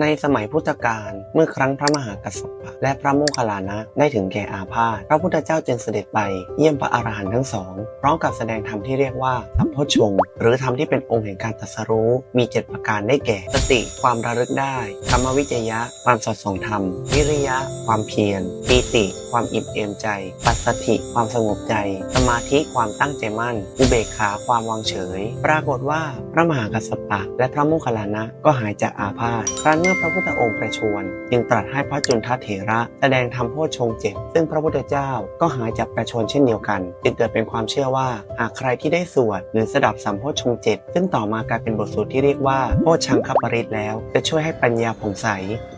ในสมัยพุทธกาลเมื่อครั้งพระมหากัสสปะและพระโมคคัลลานะได้ถึงแก่อาพาธพระพุทธเจ้าจึงเสด็จไปเยี่ยมพระอรหันต์ทั้งสองพร้อมกับแสดงธรรมที่เรียกว่าสัมโพชงหรือธรรมที่เป็นองค์แห่งการตรัสรู้มีเจ็ดประการได้แก่ สติความระลึกได้ธรรมวิจยะ ความสอดส่องธรรม วิริยะ ความเพียรปีติ ความอิ่มเอมใจ ปัสสติความสงบใจ สมาธิความตั้งใจมั่น อุเบกขาความวางเฉย ปรากฏว่าพระมหากัสสปะและพระโมคคัลลานะก็หายจากอาพาธครั้นมื่อพระพุทธองค์ประชวรจึงตรัสให้พระจุนทเถระ แสดงธรรมโพชฌงเจ็ดซึ่งพระพุทธเจ้าก็หายจากประชวรเช่นเดียวกัน จึงเกิดเป็นความเชื่อว่า หากใครที่ได้สวดหรือสดับสัมโพชฌงเจ็ดซึ่งต่อมากลายเป็นบทสวดที่เรียกว่าโพชฌังคปริตแล้ว จะช่วยให้ปัญญาผ่องใส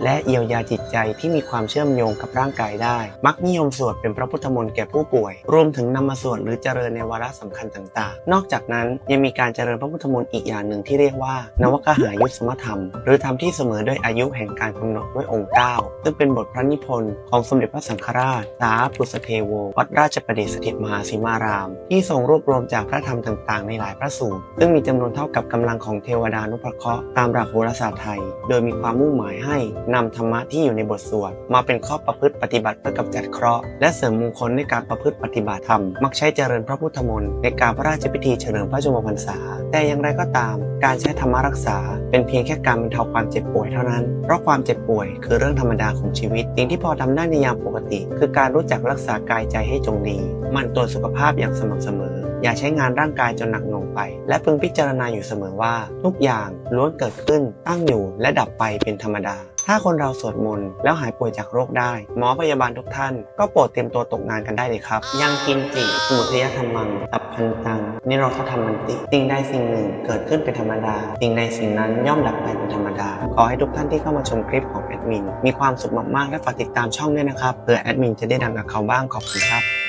และเยียวยาจิตใจที่มีความเชื่อมโยงกับร่างกายได้ มักนิยมสวดเป็นพระพุทธมนต์แก่ผู้ป่วย รวมถึงนำมาสวดหรือเจริญในวาระสำคัญต่างๆ นอกจากนั้นยังมีการเจริญพระพุทธมนต์อีกอย่างหนึ่งที่เรียกว่านวกหายุสมธรรม หรือธรรมที่เสมอด้วยอายุแห่งการกำหนดด้วยองค์เก้าซึ่งเป็นบทพระนิพนธ์ของสมเด็จพระสังฆราชสาปุสเทโว วัดราชประดิษฐ์สถิตมหาสีมาราม ที่ทรงรวบรวมจากพระธรรมต่างๆ ในหลายพระสูตร ซึ่งมีจำนวนเท่ากับกำลังของเทวดานุภเคราะห์ตามหลักโหราศาสตร์ไทย โดยมีความมุ่งหมายให้นำธรรมะที่อยู่ในบทสวดมาเป็นข้อประพฤติปฏิบัติเพื่อกำจัดเคราะห์และเสริมมงคลในการประพฤติปฏิบัติธรรม มักใช้เจริญพระพุทธมนต์ในการพระราชพิธีเฉลิมพระชนมพรรษา แต่อย่างไรก็ตาม การใช้ธรรมรักษา เป็นเพียงแค่การบรรเทาความเจ็บป่วยเท่านั้น เพราะความเจ็บป่วยคือเรื่องธรรมดาของชีวิต สิ่งที่พอทำได้ในยามปกติ คือการรู้จักรักษากายใจให้จงดี มันตรวจสุขภาพอย่างสม่ำเสมอ อย่าใช้งานร่างกายจนหนักหน่วงไป และพึงพิจารณาอยู่เสมอว่า ทุกอย่างล้วนเกิดขึ้น ตั้งอยู่และดับไปเป็นธรรมดา ถ้าคนเราสวดมนต์แล้วหายป่วยจากโรคได้ หมอพยาบาลทุกท่านก็โปรดเตรียมตัวตกงานกันได้เลยครับ ยังกินจิสมุทยธรรมังตับพันตังนิโรธธรรมันติ สิ่งใดสิ่งหนึ่งเกิดขึ้นเป็นธรรมดา สิ่งใดสิ่งนั้นย่อมดับไปเป็นธรรมดา ขอให้ทุกท่านที่เข้ามาชมคลิปของแอดมินมีความสุขมากๆและฝากติดตามช่องด้วยนะครับเพื่อแอดมินจะได้ดังกับเขาบ้างขอบคุณครับ